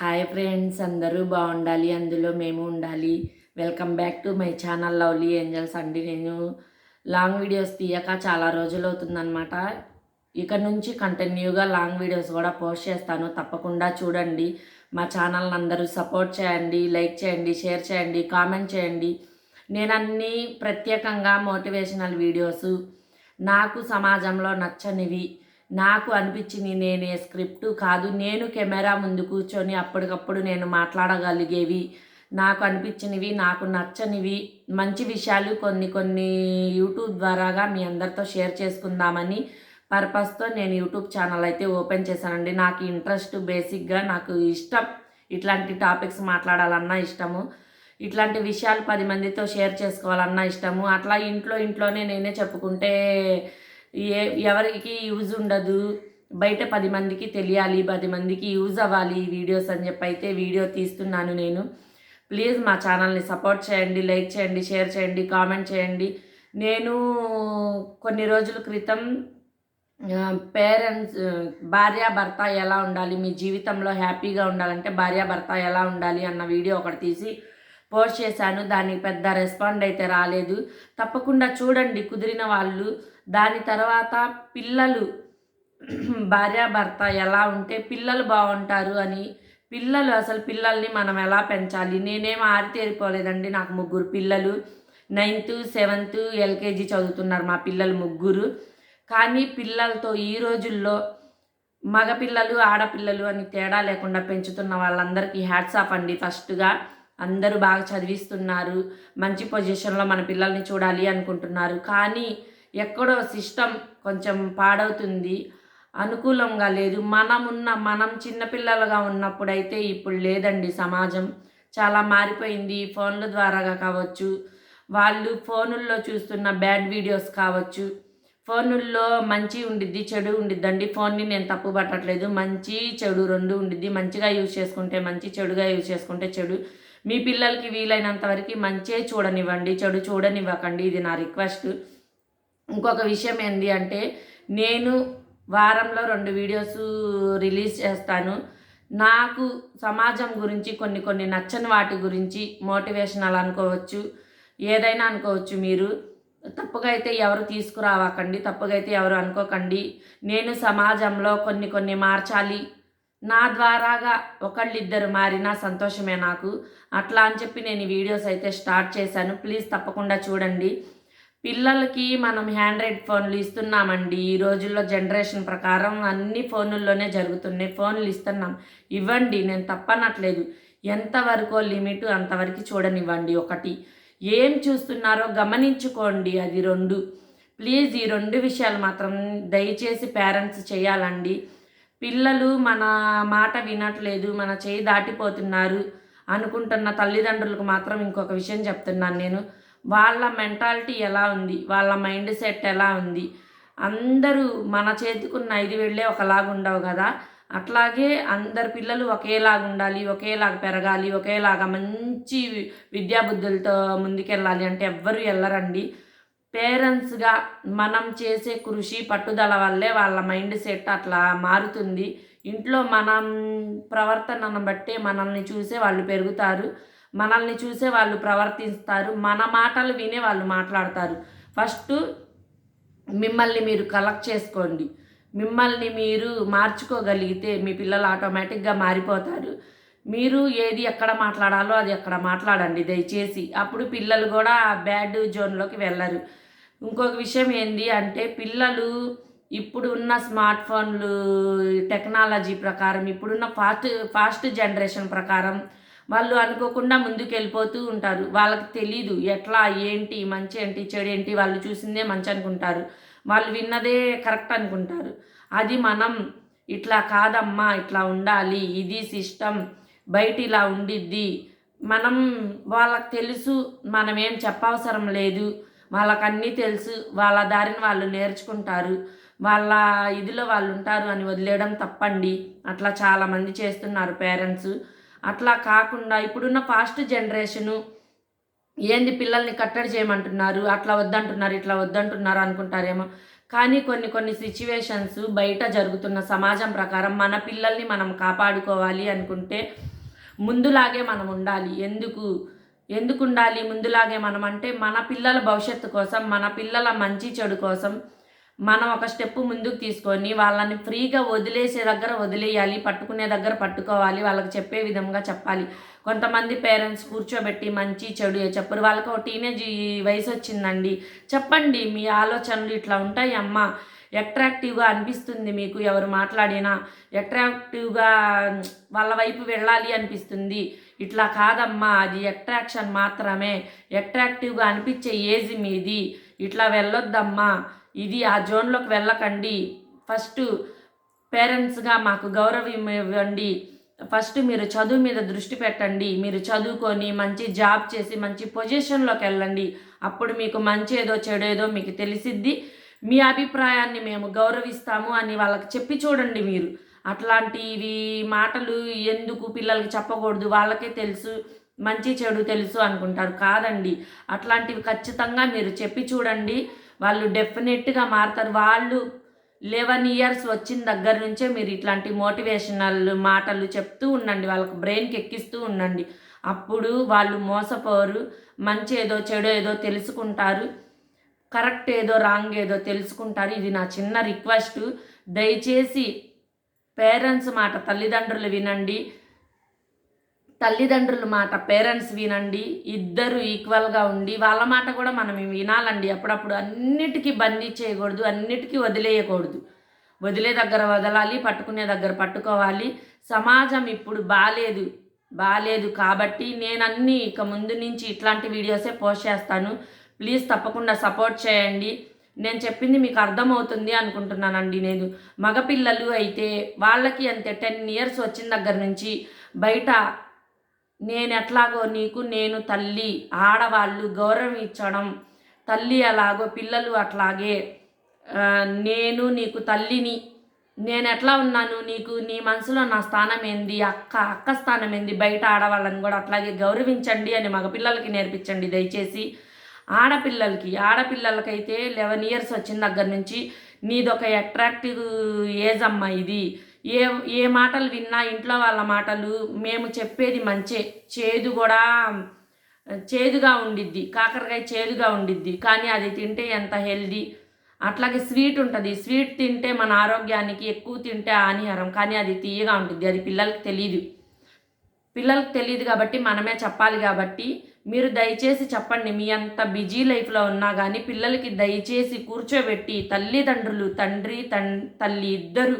Hi friends అందరూ బాగుండాలి అందులో మేము ఉండాలి. Welcome back to my channel lovely angels అండి. నేను లాంగ్ వీడియోస్ తీయక చాలా రోజులు అవుతుందన్నమాట. ఇక నుంచి కంటిన్యూగా లాంగ్ వీడియోస్ కూడా పోస్ట్ చేస్తాను. తప్పకుండా చూడండి. మా ఛానల్ని అందరూ సపోర్ట్ చేయండి లైక్ చేయండి షేర్ చేయండి కామెంట్ చేయండి. నేను అన్నీ ప్రత్యేకంగా మోటివేషనల్ వీడియోస్ నాకు సమాజంలో నచ్చనివి నాకు అనిపించింది నేనే స్క్రిప్ట్ కాదు నేను కెమెరా ముందు కూర్చొని అప్పటికప్పుడు నేను మాట్లాడగలిగేవి. నాకు అనిపించినవి నాకు నచ్చనివి మంచి విషయాలు కొన్ని కొన్ని యూట్యూబ్ ద్వారాగా మీ అందరితో షేర్ చేసుకుందామని పర్పస్తో నేను యూట్యూబ్ ఛానల్ అయితే ఓపెన్ చేశానండి. నాకు ఇంట్రెస్ట్ బేసిక్గా నాకు ఇష్టం ఇట్లాంటి టాపిక్స్ మాట్లాడాలన్నా ఇష్టము. ఇట్లాంటి విషయాలు పది మందితో షేర్ చేసుకోవాలన్నా ఇష్టము. అట్లా ఇంట్లో ఇంట్లోనే నేనే చెప్పుకుంటే ఏ ఎవరికి యూజ్ ఉండదు. బయట పది మందికి తెలియాలి పది మందికి యూజ్ అవ్వాలి ఈ వీడియోస్ అని చెప్పి అయితే వీడియో తీస్తున్నాను నేను. ప్లీజ్ మా ఛానల్ని సపోర్ట్ చేయండి లైక్ చేయండి షేర్ చేయండి కామెంట్ చేయండి. నేను కొన్ని రోజుల క్రితం పేరెంట్స్ భార్య భర్త ఎలా ఉండాలి మీ జీవితంలో హ్యాపీగా ఉండాలంటే భార్య భర్త ఎలా ఉండాలి అన్న వీడియో ఒకటి తీసి పోస్ట్ చేశాను. దానికి పెద్ద రెస్పాండ్ అయితే రాలేదు. తప్పకుండా చూడండి కుదిరిన వాళ్ళు దాని తర్వాత పిల్లలు భార్యాభర్త ఎలా ఉంటే పిల్లలు బాగుంటారు అని పిల్లలు అసలు పిల్లల్ని మనం ఎలా పెంచాలి? నేనేం ఆరితేరిపోలేదండి నాకు ముగ్గురు పిల్లలు నైన్త్ సెవెంత్ ఎల్కేజీ చదువుతున్నారు మా పిల్లలు ముగ్గురు. కానీ పిల్లలతో ఈ రోజుల్లో మగపిల్లలు ఆడపిల్లలు అని తేడా లేకుండా పెంచుతున్న వాళ్ళందరికీ హ్యాట్స్ ఆఫ్ అండి. ఫస్ట్గా అందరూ బాగా చదివిస్తున్నారు మంచి పొజిషన్లో మన పిల్లల్ని చూడాలి అనుకుంటున్నారు. కానీ ఎక్కడో సిస్టమ్ కొంచెం పాడవుతుంది. అనుకూలంగా లేదు. మనం ఉన్న మనం చిన్నపిల్లలుగా ఉన్నప్పుడైతే ఇప్పుడు లేదండి సమాజం. చాలా మారిపోయింది. ఫోన్ల ద్వారాగా కావచ్చు. వాళ్ళు ఫోనుల్లో చూస్తున్న బ్యాడ్ వీడియోస్ కావచ్చు. ఫోనుల్లో మంచి ఉండిద్ది చెడు ఉండిద్దండి. ఫోన్ని నేను తప్పు పట్టట్లేదు. మంచి చెడు రెండు ఉండిద్ది. మంచిగా యూజ్ చేసుకుంటే మంచి చెడుగా యూజ్ చేసుకుంటే చెడు. మీ పిల్లలకి వీలైనంత వరకు మంచే చూడనివ్వండి. చెడు చూడనివ్వకండి. ఇది నా రిక్వెస్ట్. ఇంకొక విషయం ఏంటి అంటే నేను వారంలో రెండు వీడియోస్ రిలీజ్ చేస్తాను. నాకు సమాజం గురించి కొన్ని కొన్ని నచ్చని వాటి గురించి మోటివేషనల్ అనుకోవచ్చు. ఏదైనా అనుకోవచ్చు మీరు. తప్పుగా అయితే ఎవరు తీసుకురావకండి తప్పుగా అయితే ఎవరు అనుకోకండి. నేను సమాజంలో కొన్ని కొన్ని మార్చాలి. నా ద్వారాగా ఒకళ్ళిద్దరు మారినా సంతోషమే నాకు. అట్లా అని చెప్పి నేను వీడియోస్ అయితే స్టార్ట్ చేశాను. ప్లీజ్ తప్పకుండా చూడండి. పిల్లలకి మనం హ్యాండ్రైడ్ ఫోన్లు ఇస్తున్నామండి. ఈ రోజుల్లో జనరేషన్ ప్రకారం అన్ని ఫోనుల్లోనే జరుగుతున్నాయి. ఫోన్లు ఇస్తున్నాం. ఇవ్వండి నేను తప్పనట్లేదు. ఎంతవరకు లిమిట్ అంతవరకు చూడనివ్వండి. ఒకటి ఏం చూస్తున్నారో గమనించుకోండి. అది రెండు. ప్లీజ్ ఈ రెండు విషయాలు మాత్రం దయచేసి పేరెంట్స్ చేయాలండి. పిల్లలు మన మాట వినట్లేదు మన చేయి దాటిపోతున్నారు అనుకుంటున్న తల్లిదండ్రులకు మాత్రం ఇంకొక విషయం చెప్తున్నాను నేను. వాళ్ళ మెంటాలిటీ ఎలా ఉంది? వాళ్ళ మైండ్ సెట్ ఎలా ఉంది? అందరూ మన చేతికున్న ఐదు వేళ్ళే ఒకలాగా ఉండవు కదా. అట్లాగే అందరు పిల్లలు ఒకేలాగా ఉండాలి ఒకేలాగా పెరగాలి ఒకేలాగా మంచి విద్యాబుద్ధులతో ముందుకెళ్ళాలి అంటే ఎవ్వరు వెళ్ళరండి పేరెంట్స్గా మనం చేసే కృషి పట్టుదల వల్లే వాళ్ళ మైండ్ సెట్ అట్లా మారుతుంది. ఇంట్లో మనం ప్రవర్తనను బట్టే మనల్ని చూసే వాళ్ళు పెరుగుతారు. మనల్ని చూసే వాళ్ళు ప్రవర్తిస్తారు మన మాటలు వినే వాళ్ళు మాట్లాడతారు. ఫస్ట్ మిమ్మల్ని మీరు కలెక్ట్ చేసుకోండి. మిమ్మల్ని మీరు మార్చుకోగలిగితే మీ పిల్లలు ఆటోమేటిక్గా మారిపోతారు. మీరు ఏది ఎక్కడ మాట్లాడాలో అది ఎక్కడ మాట్లాడండి దయచేసి. అప్పుడు పిల్లలు కూడా బ్యాడ్ జోన్లోకి వెళ్ళరు. ఇంకొక విషయం ఏంటి అంటే పిల్లలు ఇప్పుడు ఉన్న స్మార్ట్ ఫోన్లు టెక్నాలజీ ప్రకారం ఇప్పుడున్న ఫాస్ట్ ఫాస్ట్ జనరేషన్ ప్రకారం వాళ్ళు అనుకోకుండా ముందుకు వెళ్ళిపోతూ ఉంటారు. వాళ్ళకి తెలీదు ఎట్లా ఏంటి మంచి ఏంటి చెడు ఏంటి వాళ్ళు చూసిందే మంచి అనుకుంటారు. వాళ్ళు విన్నదే కరెక్ట్ అనుకుంటారు. అది మనం ఇట్లా కాదమ్మా ఇట్లా ఉండాలి ఇది సిస్టమ్ బయట ఇలా ఉండిద్ది. మనం వాళ్ళకి తెలుసు మనం ఏం చెప్పవసరం లేదు. వాళ్ళకి అన్నీ తెలుసు వాళ్ళ దారిని వాళ్ళు నేర్చుకుంటారు. వాళ్ళ ఇదిలో వాళ్ళు ఉంటారు అని వదిలేయడం తప్పండి. అట్లా చాలామంది చేస్తున్నారు పేరెంట్స్. అట్లా కాకుండా ఇప్పుడున్న ఫాస్ట్ జనరేషను ఏంది పిల్లల్ని కట్టడి చేయమంటున్నారు అట్లా వద్దంటున్నారు ఇట్లా వద్దంటున్నారు అనుకుంటారేమో. కానీ కొన్ని కొన్ని సిచ్యువేషన్స్ బయట జరుగుతున్న సమాజం ప్రకారం మన పిల్లల్ని మనం కాపాడుకోవాలి అనుకుంటే ముందులాగే మనం ఉండాలి. ఎందుకు? ఎందుకు ఉండాలి? ముందులాగే మనం అంటే మన పిల్లల భవిష్యత్తు కోసం మన పిల్లల మంచి చెడు కోసం మనం ఒక స్టెప్ ముందుకు తీసుకొని వాళ్ళని ఫ్రీగా వదిలేసే దగ్గర వదిలేయాలి పట్టుకునే దగ్గర పట్టుకోవాలి వాళ్ళకి చెప్పే విధంగా చెప్పాలి. కొంతమంది పేరెంట్స్ కూర్చోబెట్టి మంచి చెడు చెప్పరు. వాళ్ళకి ఒక టీనేజ్ వయసు వచ్చిందండి. చెప్పండి మీ ఆలోచనలు ఇట్లా ఉంటాయి అమ్మ. అట్రాక్టివ్గా అనిపిస్తుంది మీకు ఎవరు మాట్లాడినా. అట్రాక్టివ్గా వాళ్ళ వైపు వెళ్ళాలి అనిపిస్తుంది. ఇట్లా కాదమ్మా అది అట్రాక్షన్ మాత్రమే. అట్రాక్టివ్గా అనిపించే ఏజ్ మీది. ఇట్లా వెళ్ళొద్దమ్మా. ఇది ఆ జోన్లోకి వెళ్ళకండి. ఫస్ట్ పేరెంట్స్గా మాకు గౌరవం ఇవ్వండి. ఫస్ట్ మీరు చదువు మీద దృష్టి పెట్టండి. మీరు చదువుకొని మంచి జాబ్ చేసి మంచి పొజిషన్లోకి వెళ్ళండి. అప్పుడు మీకు మంచి ఏదో చెడు ఏదో మీకు తెలిసిద్ది. మీ అభిప్రాయాన్ని మేము గౌరవిస్తాము అని వాళ్ళకి చెప్పి చూడండి మీరు. అట్లాంటివి మాటలు ఎందుకు పిల్లలకి చెప్పకూడదు? వాళ్ళకే తెలుసు. మంచి చెడు తెలుసు అనుకుంటారు. కాదండి. అట్లాంటివి ఖచ్చితంగా మీరు చెప్పి చూడండి. వాళ్ళు డెఫినెట్గా మారుతారు. వాళ్ళు లెవెన్ ఇయర్స్ వచ్చిన దగ్గర నుంచే మీరు ఇట్లాంటి మోటివేషనల్ మాటలు చెప్తూ ఉండండి. వాళ్ళకి బ్రెయిన్కి ఎక్కిస్తూ ఉండండి. అప్పుడు వాళ్ళు మోసపోరు. మంచి ఏదో చెడు ఏదో తెలుసుకుంటారు. కరెక్ట్ ఏదో రాంగ్ ఏదో తెలుసుకుంటారు. ఇది నా చిన్న రిక్వెస్ట్ దయచేసి పేరెంట్స్ మాట తల్లిదండ్రులు వినండి. తల్లిదండ్రుల మాట పేరెంట్స్ వినండి ఇద్దరు ఈక్వల్గా ఉండి వాళ్ళ మాట కూడా మనం వినాలండి. అప్పుడప్పుడు అన్నిటికీ బందీ చేయకూడదు అన్నిటికీ వదిలేయకూడదు. వదిలే దగ్గర వదలాలి పట్టుకునే దగ్గర పట్టుకోవాలి. సమాజం ఇప్పుడు బాగాలేదు బాగాలేదు కాబట్టి నేను అన్నీ ఇక ముందు నుంచి ఇట్లాంటి వీడియోసే పోస్ట్ చేస్తాను. ప్లీజ్ తప్పకుండా సపోర్ట్ చేయండి. నేను చెప్పింది మీకు అర్థమవుతుంది అనుకుంటున్నానండి నేను. మగపిల్లలు అయితే వాళ్ళకి అంతే టెన్ ఇయర్స్ వచ్చిన దగ్గర నుంచి బయట నేను ఎట్లాగో నీకు నేను తల్లి ఆడవాళ్ళు గౌరవం ఇచ్చడం తల్లి అలాగో పిల్లలు అట్లాగే నేను నీకు తల్లిని నేను ఎట్లా ఉన్నాను నీకు నీ మనసులో నా స్థానం ఏంది అక్క అక్క స్థానం ఏంది బయట ఆడవాళ్ళని కూడా అట్లాగే గౌరవించండి అని మగపిల్లలకి నేర్పించండి దయచేసి. ఆడపిల్లలకి ఆడపిల్లలకైతే లెవెన్ ఇయర్స్ వచ్చిన దగ్గర నుంచి నీదొక అట్రాక్టివ్ ఏజ్ అమ్మ ఇది. ఏ ఏ మాటలు విన్నా ఇంట్లో వాళ్ళ మాటలు మేము చెప్పేది మంచే. చేదు కూడా చేదుగా ఉండిద్ది కాకరకాయ చేదుగా ఉండిద్ది. కానీ అది తింటే ఎంత హెల్దీ. అట్లాగే స్వీట్ ఉంటుంది. స్వీట్ తింటే మన ఆరోగ్యానికి ఎక్కువ తింటే హానిహారం. కానీ అది తీయగా ఉంటుంది అది పిల్లలకి తెలియదు పిల్లలకు తెలియదు కాబట్టి మనమే చెప్పాలి కాబట్టి మీరు దయచేసి చెప్పండి. మీ అంత బిజీ లైఫ్లో ఉన్నా కానీ పిల్లలకి దయచేసి కూర్చోబెట్టి తల్లిదండ్రులు తండ్రి తన్ తల్లి ఇద్దరు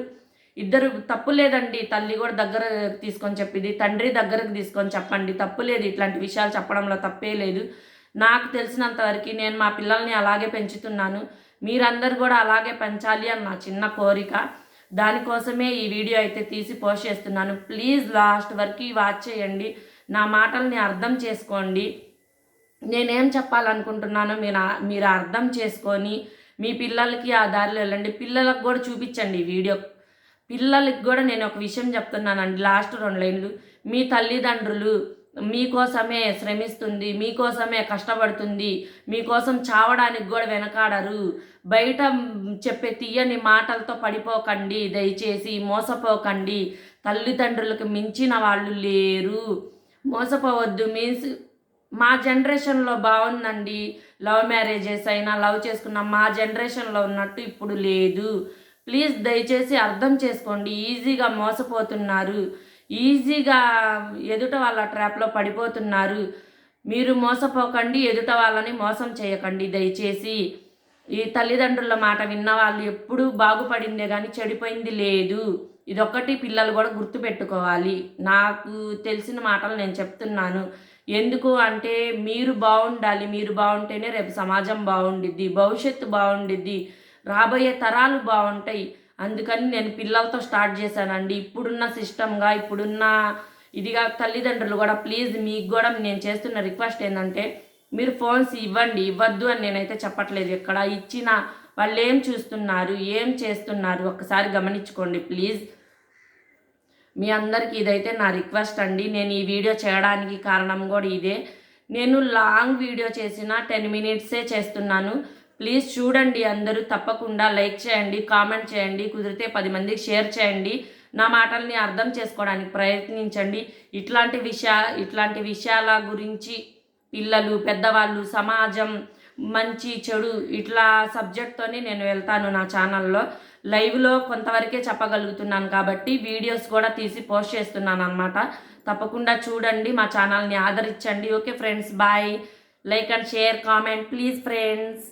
ఇద్దరు తప్పు లేదండి తల్లి కూడా దగ్గర తీసుకొని చెప్పింది తండ్రి దగ్గరకు తీసుకొని చెప్పండి తప్పు లేదు ఇట్లాంటి విషయాలు చెప్పడంలో తప్పే లేదు. నాకు తెలిసినంత వరకు నేను మా పిల్లల్ని అలాగే పెంచుతున్నాను మీరందరు కూడా అలాగే పెంచాలి అని నా చిన్న కోరిక. దానికోసమే ఈ వీడియో అయితే తీసి పోస్ట్ చేస్తున్నాను. ప్లీజ్ లాస్ట్ వరకు వాచ్ చేయండి నా మాటల్ని అర్థం చేసుకోండి. నేనేం చెప్పాలనుకుంటున్నానో మీరు మీరు అర్థం చేసుకొని మీ పిల్లలకి ఆ దారిలో వెళ్ళండి. పిల్లలకు కూడా చూపించండి ఈ వీడియో. పిల్లలకి కూడా నేను ఒక విషయం చెప్తున్నానండి. లాస్ట్ రెండు లైన్లు. మీ తల్లిదండ్రులు మీకోసమే శ్రమిస్తుంది మీకోసమే కష్టపడుతుంది మీకోసం చావడానికి కూడా వెనకాడరు. బయట చెప్పే తీయని మాటలతో పడిపోకండి దయచేసి మోసపోకండి. తల్లిదండ్రులకు మించిన వాళ్ళు లేరు. మోసపోవద్దు. మీన్స్ మా జనరేషన్లో బాగుందండి. లవ్ మ్యారేజెస్ అయినా లవ్ చేసుకున్న మా జనరేషన్లో ఉన్నట్టు ఇప్పుడు లేదు. ప్లీజ్ దయచేసి అర్థం చేసుకోండి. ఈజీగా మోసపోతున్నారు. ఈజీగా ఎదుట వాళ్ళ ట్రాప్లో పడిపోతున్నారు. మీరు మోసపోకండి ఎదుట వాళ్ళని మోసం చేయకండి దయచేసి. ఈ తల్లిదండ్రుల మాట విన్న వాళ్ళు ఎప్పుడూ బాగుపడిందే కానీ చెడిపోయింది లేదు. ఇదొక్కటి పిల్లలు కూడా గుర్తుపెట్టుకోవాలి. నాకు తెలిసిన మాటలు నేను చెప్తున్నాను. ఎందుకు అంటే మీరు బాగుండాలి మీరు బాగుంటేనే రేపు సమాజం బాగుండిద్ది భవిష్యత్తు బాగుండిద్ది. రాబోయే తరాలు బాగుంటాయి. అందుకని నేను పిల్లలతో స్టార్ట్ చేశానండి. ఇప్పుడున్న సిస్టమ్గా ఇప్పుడున్న ఇదిగా తల్లిదండ్రులు కూడా ప్లీజ్ మీకు కూడా నేను చేస్తున్న రిక్వెస్ట్ ఏంటంటే మీరు ఫోన్స్ ఇవ్వండి. ఇవ్వద్దు అని నేనైతే చెప్పట్లేదు. ఇక్కడ ఇచ్చిన వాళ్ళు ఏం చూస్తున్నారు ఏం చేస్తున్నారు ఒక్కసారి గమనించుకోండి ప్లీజ్. మీ అందరికీ ఇదైతే నా రిక్వెస్ట్ అండి. నేను ఈ వీడియో చేయడానికి కారణం కూడా ఇదే. నేను లాంగ్ వీడియో చేసిన టెన్ మినిట్సే చేస్తున్నాను. ప్లీజ్ చూడండి అందరూ తప్పకుండా లైక్ చేయండి కామెంట్ చేయండి కుదిరితే పది మందికి షేర్ చేయండి. నా మాటల్ని అర్థం చేసుకోవడానికి ప్రయత్నించండి. ఇట్లాంటి విషయా ఇట్లాంటి విషయాల గురించి పిల్లలు పెద్దవాళ్ళు సమాజం మంచి చెడు ఇట్లా సబ్జెక్ట్తోనే నేను వెళ్తాను నా ఛానల్లో. లైవ్లో కొంతవరకే చెప్పగలుగుతున్నాను కాబట్టి వీడియోస్ కూడా తీసి పోస్ట్ చేస్తున్నాను అనమాట తప్పకుండా చూడండి మా ఛానల్ని ఆదరించండి. Okay friends bye like and share comment please friends